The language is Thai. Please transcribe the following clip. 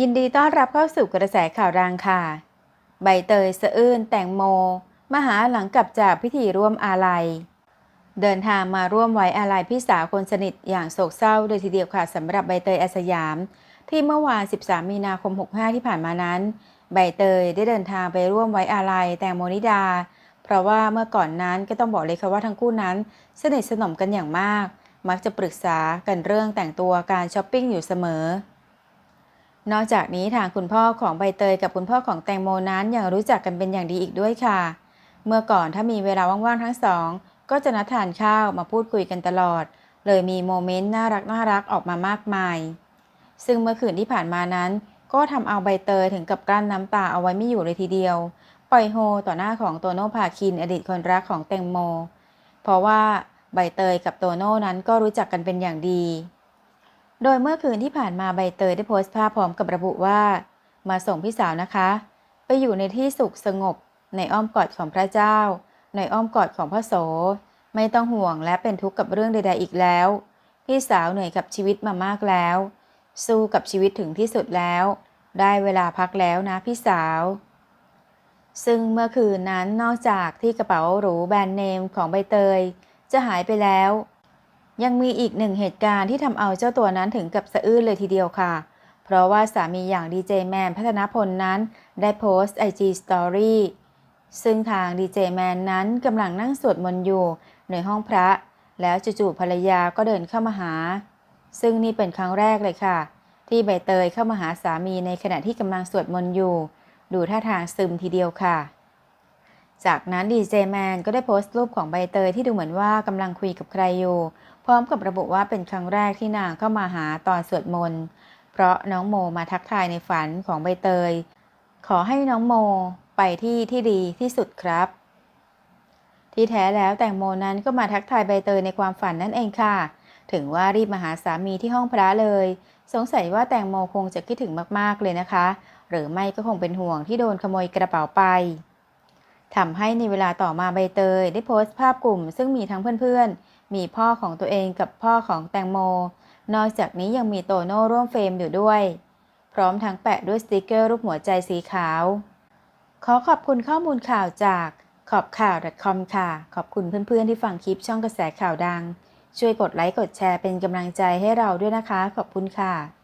ยินดีต้อนรับเข้าสู่กระแสข่าวดังค่ะ ใบเตยสะอื้นแตงโมมาหาหลังกลับจากพิธีร่วมอาลัย เดินทางมาร่วมไว้อาลัยพี่สาวคนสนิทอย่างโศกเศร้าโดยทีเดียวค่ะสำหรับใบเตยอาสยาม ที่เมื่อวาน 13 มีนาคม 65 ที่ผ่านมานั้น ใบเตยได้เดินทางไปร่วมไว้อาลัยแตงโมนิดา เพราะว่าเมื่อก่อนนั้นก็ต้องบอกเลยค่ะว่าทั้งคู่นั้น สนิทสนมกันอย่างมาก มักจะปรึกษากันเรื่องแต่งตัวการช้อปปิ้งอยู่เสมอ นอกจากนี้ทางคุณพ่อของใบเตยกับคุณพ่อของแตงโมนั้นยังรู้จักกันเป็นอย่างดีอีกด้วยค่ะ เมื่อก่อนถ้ามีเวลาว่างๆทั้งสอง ก็จะนัดทานข้าวมาพูดคุยกันตลอด เลยมีโมเมนต์น่ารักน่ารักออกมามากมาย ซึ่งเมื่อคืนที่ผ่านมานั้น ก็ทำเอาใบเตยถึงกับกลั้นน้ำตาเอาไว้ไม่อยู่เลยทีเดียว ปล่อยโฮต่อหน้าของโตโน่ภาคินอดีตคนรักของแตงโม เพราะว่าใบเตยกับโตโน่นั้นก็รู้จักกันเป็นอย่างดี โดยเมื่อคืนที่ผ่านมาใบเตยได้โพสต์ภาพพร้อมกับระบุว่า มาส่งพี่สาวนะคะ ไปอยู่ในที่สุขสงบ ในอ้อมกอดของพระเจ้า ในอ้อมกอดของพระโส ไม่ต้องห่วงและเป็นทุกข์กับเรื่องใด ๆ อีกแล้ว พี่สาวเหนื่อยกับชีวิตมามากแล้ว สู้กับชีวิตถึงที่สุดแล้ว ได้เวลาพักแล้วนะพี่สาว ซึ่งเมื่อคืนนั้นนอกจากที่กระเป๋าหรูแบรนด์เนมของใบเตย จะหายไปแล้ว ยังมีอีกหนึ่งเหตุการณ์ที่ทำเอาเจ้าตัวนั้นถึงกับสะอื้นเลยทีเดียวค่ะ เพราะว่าสามีอย่างดีเจแมนพัฒนพลนั้นได้โพสต์ IG Story ซึ่งทางดีเจแมนนั้นกำลังนั่งสวดมนต์อยู่ในห้องพระ แล้วจู่ๆภรรยาก็เดินเข้ามาหา ซึ่งนี่เป็นครั้งแรกเลยค่ะ ที่ใบเตยเข้ามาหาสามีในขณะที่กำลังสวดมนต์อยู่ ดูท่าทางซึมทีเดียวค่ะ จากนั้นดีเจแมนก็ได้โพสต์รูปของใบเตยที่ดูเหมือนว่ากำลังคุยกับใครอยู่ พร้อมกับระบุว่าเป็นครั้งแรกที่นางเข้ามาหาตอนสวดมนต์เพราะน้องโมมาทักทายในฝันของใบเตย ขอให้น้องโมไปที่ที่ดีที่สุดครับ ที่แท้แล้วแตงโมนั้นก็มาทักทายใบเตยในความฝันนั่นเองค่ะ ถึงว่ารีบมาหาสามีที่ห้องพระเลย สงสัยว่าแตงโมคงจะคิดถึงมากๆเลยนะคะ หรือไม่ก็คงเป็นห่วงที่โดนขโมยกระเป๋าไป ทำให้ในเวลาต่อมาใบเตย ได้โพสต์ภาพกลุ่ม ซึ่งมีทั้งเพื่อนๆ มีพ่อของตัวเองกับพ่อของแตงโม นอกจากนี้ยังมีโตโน่ร่วมเฟรมอยู่ด้วย พร้อมทั้งแปะด้วยสติกเกอร์รูปหัวใจสีขาว ขอขอบคุณข้อมูลข่าวจากขอบข่าว .com ค่ะ ขอบคุณเพื่อนๆที่ฟังคลิปช่องกระแสข่าวดัง ช่วยกดไลค์กดแชร์เป็นกำลังใจให้เราด้วยนะคะ ขอบคุณค่ะ